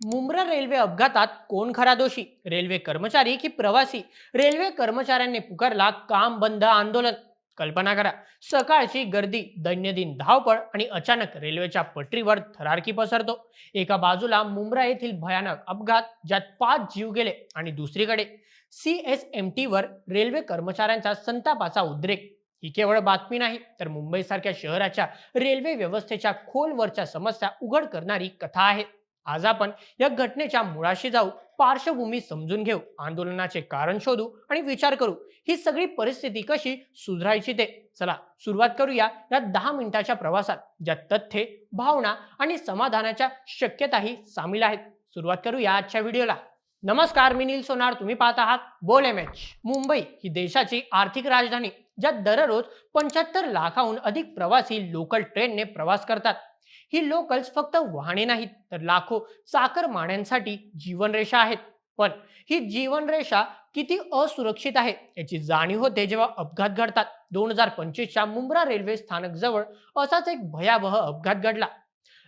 Mumbra railway अपघातात कोण खरा दोषी? रेल्वे कर्मचारी की प्रवासी? रेल्वे कर्मचाऱ्यांनी पुकारला काम बंद आंदोलन. कल्पना करा सकाळची गर्दी दैनंदिन धावपळ आणि अचानक रेल्वेच्या पटरीवर थरारकी पसरतो. एका बाजूला मुंब्रा येथील भयानक अपघात ज्यात पाच जीव गेले आणि दुसरीकडे सी एस एम टीवर रेल्वे कर्मचाऱ्यांचा संतापाचा उद्रेक. ही केवळ बातमी नाही तर मुंबईसारख्या शहराच्या रेल्वे व्यवस्थेच्या खोलवरच्या समस्या उघड करणारी कथा आहे. आज आपण या घटनेच्या मुळाशी जाऊ पार्श्वभूमी समजून घेऊ आंदोलनाचे कारण शोधू आणि विचार करू. ही सगळी परिस्थिती कशी सुधारायची ते? चला सुरुवात करूया या दहा मिनिटाच्या प्रवासात ज्यात तथ्ये भावना आणि समाधानाच्या शक्यताही सामील आहेत. सुरुवात करूया आजच्या व्हिडिओला. नमस्कार मी नील सोनार. तुम्ही पाहत आहात बोल एम एच. मुंबई ही देशाची आर्थिक राजधानी ज्यात दररोज पंच्याहत्तर लाखाहून अधिक प्रवासी लोकल ट्रेनने प्रवास करतात. ही लोकल्स फक्त वाहने नाहीत तर लाखो चाकर माण्यांसाठी जीवनरेषा आहेत. पण ही जीवनरेषा किती असुरक्षित आहे याची जाणीव होते जेव्हा अपघात घडतात. दोन हजार पंचवीसच्या मुंब्रा रेल्वे स्थानक जवळ असाच एक भयावह अपघात घडला.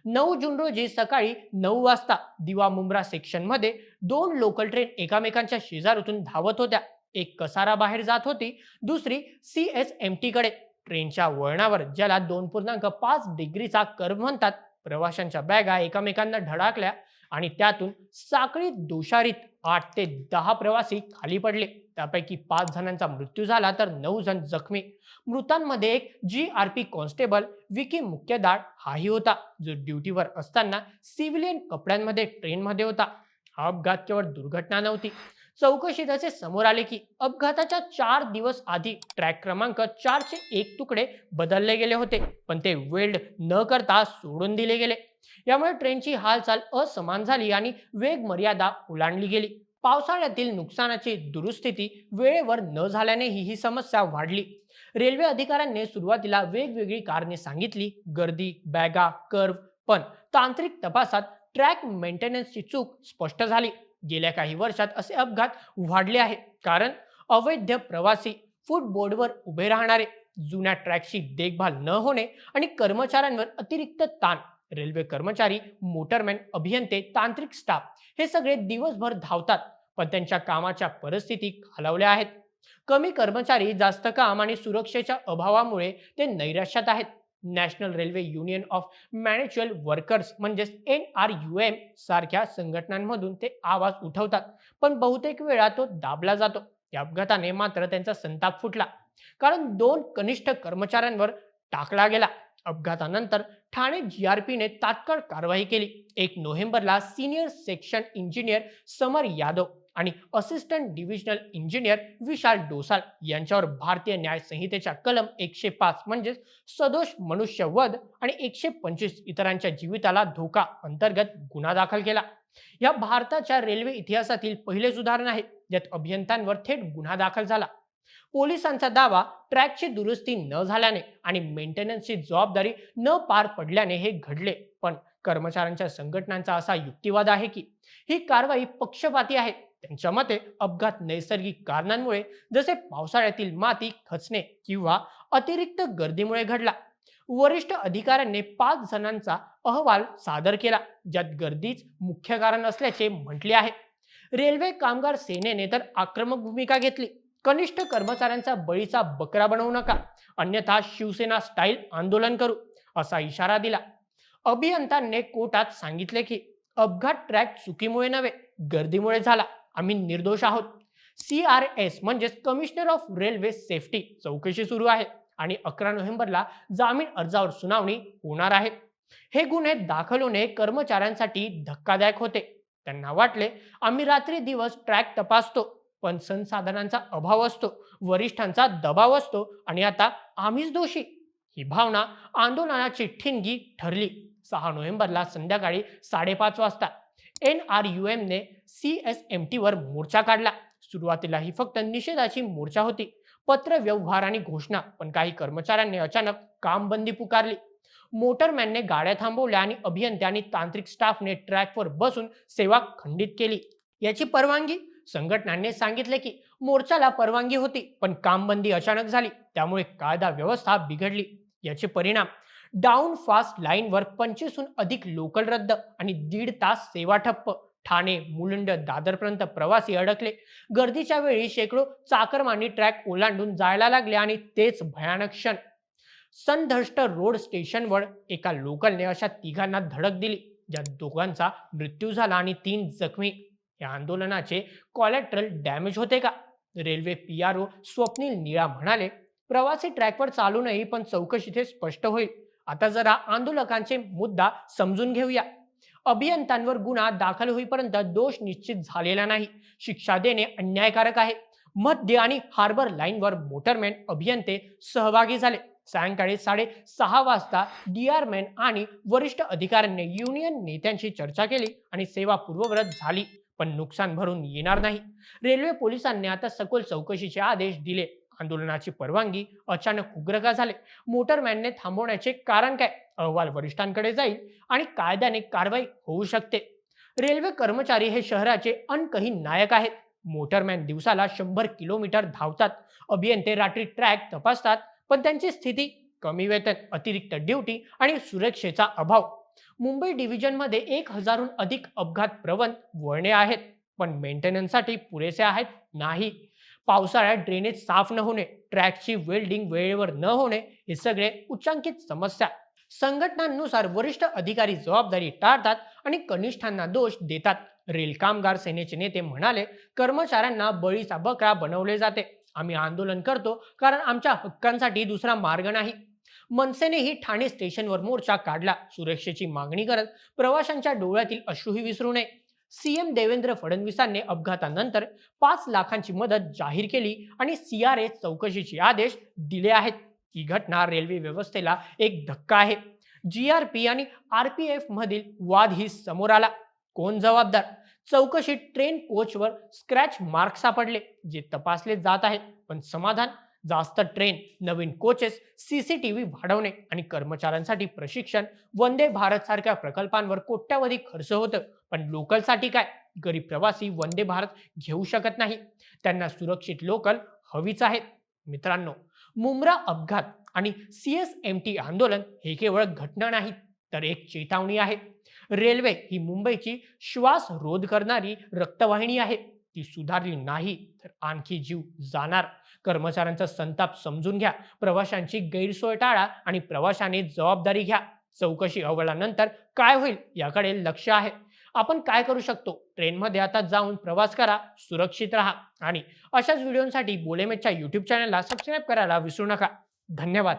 नऊ जून रोजी सकाळी नऊ वाजता दिवा मुंब्रा सेक्शनमध्ये दोन लोकल ट्रेन एकामेकांच्या शेजारूतून धावत होत्या. एक कसारा बाहेर जात होती दुसरी सी एस एम टी कडे. ट्रेनच्या वळणावर ज्याला दोन पूर्णांक पाच डिग्रीचा कर्व म्हणतात प्रवाशांच्या बॅगा एकमेकांना धडाकल्या आणि त्यातून साखळी दोषारीत आठ ते दहा प्रवासी खाली पडले. त्यापैकी पाच जणांचा मृत्यू झाला तर नऊ जण जखमी. मृतांमध्ये एक G R P constable Vicky Mukhyadad हाही होता जो ड्युटीवर असताना सिव्हिलियन कपड्यांमध्ये ट्रेनमध्ये होता. हा अपघात केवळ दुर्घटना नव्हती. चौकशीत असे समोर आले की अपघाताच्या चार दिवस आधी ट्रॅक क्रमांक चारचे एक तुकडे बदलले गेले होते पण ते वेल्ड न करता सोडून दिले गेले. यामुळे ट्रेनची हालचाल असमान झाली आणि वेग मर्यादा ओलांडली गेली. पावसाळ्यातील नुकसानाची दुरुस्थिती वेळेवर न झाल्यानेही ही समस्या वाढली. रेल्वे अधिकाऱ्यांनी सुरुवातीला वेगवेगळी कारणे सांगितली गर्दी बॅगा कर्व पण तांत्रिक तपासात ट्रॅक मेंटेनन्सची चूक स्पष्ट झाली. गेल्या काही वर्षात असे अपघात वाढले आहे कारण अवैध प्रवासी फुटबोर्डवर उभे राहणारे जुन्या ट्रॅकची देखभाल न होणे आणि कर्मचाऱ्यांवर अतिरिक्त ताण रेल्वे कर्मचारी मोटरमॅन अभियंते तांत्रिक स्टाफ हे सगळे दिवसभर धावतात पण त्यांच्या कामाच्या परिस्थिती खालावल्या आहेत. कमी कर्मचारी जास्त काम आणि सुरक्षेच्या अभावामुळे ते नैराश्यात आहेत. National railway union of manual workers म्हणजेच एन आर यू एम सारख्या संघटनांमधून ते आवाज उठवतात. पण बहुतेक वेळा तो दाबला जातो. या अपघाताने मात्र त्यांचा संताप फुटला. कारण दोन कनिष्ठ कर्मचाऱ्यांवर टाकला गेला. अपघातानंतर ठाणे जी आर पीने तात्काळ कारवाई केली. एक नोव्हेंबरला senior section engineer Samar Yadav आणि assistant divisional engineer Vishal Dosal यांच्यावर भारतीय न्याय संहितेच्या कलम एकशे पाच म्हणजेच सदोष मनुष्यवध आणि एकशे पंचवीस इतरांच्या जीविताला धोका अंतर्गत गुन्हा दाखल केला. या भारताच्या रेल्वे इतिहासातील पहिलेच उदाहरण आहे ज्यात अभियंत्यांवर थेट गुन्हा दाखल झाला. पोलिसांचा दावा ट्रॅकची दुरुस्ती न झाल्याने आणि मेंटेनन्सची जबाबदारी न पार पडल्याने हे घडले पण कर्मचाऱ्यांच्या संघटनांचा असा युक्तिवाद आहे की ही कारवाई पक्षपाती आहे. त्यांच्या मते अपघात नैसर्गिक कारणांमुळे जसे पावसाळ्यातील माती खचणे किंवा अतिरिक्त गर्दीमुळे घडला. वरिष्ठ अधिकाऱ्यांनी पाच जणांचा अहवाल सादर केला ज्यात गर्दीच मुख्य कारण असल्याचे म्हटले आहे. रेल्वे कामगार सेनेने तर आक्रमक भूमिका घेतली. कनिष्ठ कर्मचाऱ्यांचा बळीचा बकरा बनवू नका. अन्यथा शिवसेना स्टाईल आंदोलन करू असा इशारा दिला. अभियंत्यांनी कोर्टात सांगितले की अपघात ट्रॅक चुकीमुळे नव्हे गर्दीमुळे झाला. आम्ही निर्दोष आहोत. सी आर एस म्हणजेच कमिशनर ऑफ रेल्वे सेफ्टी चौकशी सुरू आहे आणि अकरा नोव्हेंबरला जामीन अर्जावर सुनावणी होणार आहे. हे गुन्हे दाखल होणे कर्मचाऱ्यांसाठी धक्कादायक होते. त्यांना वाटले आम्ही रात्री दिवस ट्रॅक तपासतो पण संसाधनांचा अभाव असतो वरिष्ठांचा दबाव असतो आणि आता आम्हीच दोषी. ही भावना आंदोलनाची ठिणगी ठरली. सहा नोव्हेंबरला संध्याकाळी साडेपाच वाजता. एन आर यू एमने सी एस एम टीवर मोर्चा काढला. सुरुवातीला ही फक्त निषेधाची मोर्चा होती. पत्र व्यवहार आणि घोषणा पण काही कर्मचाऱ्यांनी अचानक कामबंदी पुकारली. मोटरमॅनने गाड्या थांबवल्या आणि अभियंते आणि तांत्रिक स्टाफने ट्रॅकवर बसून सेवा खंडित केली. याची परवानगी? संघटनांनी सांगितले की मोर्चाला परवानगी होती पण कामबंदी अचानक झाली. त्यामुळे कायदा व्यवस्था बिघडली. याचे परिणाम डाऊन फास्ट लाईनवर पंचवीसहून अधिक लोकल रद्द आणि दीड तास सेवा ठप्प. ठाणे मुलुंड दादरपर्यंत प्रवासी अडकले. गर्दीच्या वेळी शेकडो चाकरमानी ट्रॅक ओलांडून जायला लागले आणि तेच भयानक क्षण. संधष्ट रोड स्टेशनवर एका लोकलने अशा तिघांना धडक दिली ज्या दोघांचा मृत्यू झाला आणि तीन जखमी. या आंदोलनाचे कॉलेट्रल डॅमेज होते का? Railway P R O Swapnil Nila म्हणाले प्रवासी ट्रॅकवर चालू नाही पण चौकशी ते स्पष्ट होईल. आता जरा आंदोलकांचे मुद्दा समजून घेऊया. अभियंत्यांवर गुन्हा दाखल होईपर्यंत दोष निश्चित झालेला नाही. शिक्षा देणे अन्यायकारक आहे. मध्य आणि हार्बर लाईनवर मोटरमॅन अभियंते सहभागी झाले. सायंकाळी साडे सहा वाजता मॅन आणि वरिष्ठ अधिकाऱ्यांनी युनियन नेत्यांशी चर्चा केली आणि सेवा पूर्ववत झाली. पण नुकसान भरून येणार नाही. रेल्वे पोलिसांनी आता सखोल चौकशीचे आदेश दिले. आंदोलनाची परवानगी अचानक उग्र का झाले मोटरमॅनने थांबवण्याचे कारण काय? अहवाल वरिष्ठांकडे जाईल आणि कायद्याने कारवाई होऊ शकते. रेल्वे कर्मचारी हे शहराचे अनकही नायक आहेत. मोटरमॅन दिवसाला शंभर किलोमीटर धावतात. अभियंते रात्री ट्रॅक तपासतात पण त्यांची स्थिती कमी वेतन अतिरिक्त ड्युटी आणि सुरक्षेचा अभाव. मुंबई डिव्हिजनमध्ये एक हजारहून अधिक अपघात प्रवण वळणे आहेत. पण मेंटेनन्ससाठी पुरेसे आहेत नाही. पावसाळ्यात ड्रेनेज साफ न होणे ट्रॅकची वेल्डिंग वेळेवर न होणे हे सगळे उच्चांकित समस्या. संघटनांनुसार वरिष्ठ अधिकारी जबाबदारी टाळतात आणि कनिष्ठांना दोष देतात. रेल कामगार सेनेचे नेते म्हणाले कर्मचाऱ्यांना बळीचा बकरा बनवले जाते. आम्ही आंदोलन करतो कारण आमच्या हक्कांसाठी दुसरा मार्ग नाही. मनसेनेही ठाणे स्टेशनवर मोर्चा काढला. सुरक्षेची मागणी करत प्रवाशांच्या डोळ्यातील अश्रूही विसरू नये. सीएम देवेंद्र फडणवीसांनी अपघातानंतर पाच लाखांची मदत जाहीर केली आणि सीआरए चौकशीचे आदेश दिले आहेत. ही घटना रेल्वे व्यवस्थेला एक धक्का आहे. जी आर पी आणि आर पी एफ मधील वाद ही समोर आला. कोण जबाबदार? चौकशीत ट्रेन कोचवर स्क्रॅच मार्क सापडले जे तपासले जात आहेत पण समाधान? जास्त ट्रेन नवीन कोचेस सीसीटीव्ही वाढवणे आणि कर्मचाऱ्यांसाठी प्रशिक्षण वंदे भारत सारख्या प्रकल्पांवर कोट्यावधी खर्च होतं. पण लोकलसाठी काय? गरीब प्रवासी वंदे भारत घेऊ शकत नाही. त्यांना सुरक्षित लोकल हवीच आहेत. मित्रांनो मुंब्रा अपघात आणि सी एस एम टी आंदोलन हे केवळ घटना नाहीत तर एक चेतावणी आहे. रेल्वे ही मुंबईची श्वास रोध करणारी रक्तवाहिनी आहे. ती सुधारली नाही तर आणखी जीव जाणार. कर्मचाऱ्यांचा संताप समजून घ्या. प्रवाशांची गैरसोय टाळा आणि प्रवाशाने जबाबदारी घ्या. चौकशी अहवालानंतर काय होईल याकडे लक्ष आहे. आपण काय करू शकतो? ट्रेनमध्ये आता जाऊन प्रवास करा सुरक्षित राहा आणि अशाच व्हिडिओसाठी बोलेमेटच्या युट्यूब चॅनलला सबस्क्राईब करायला विसरू नका. धन्यवाद.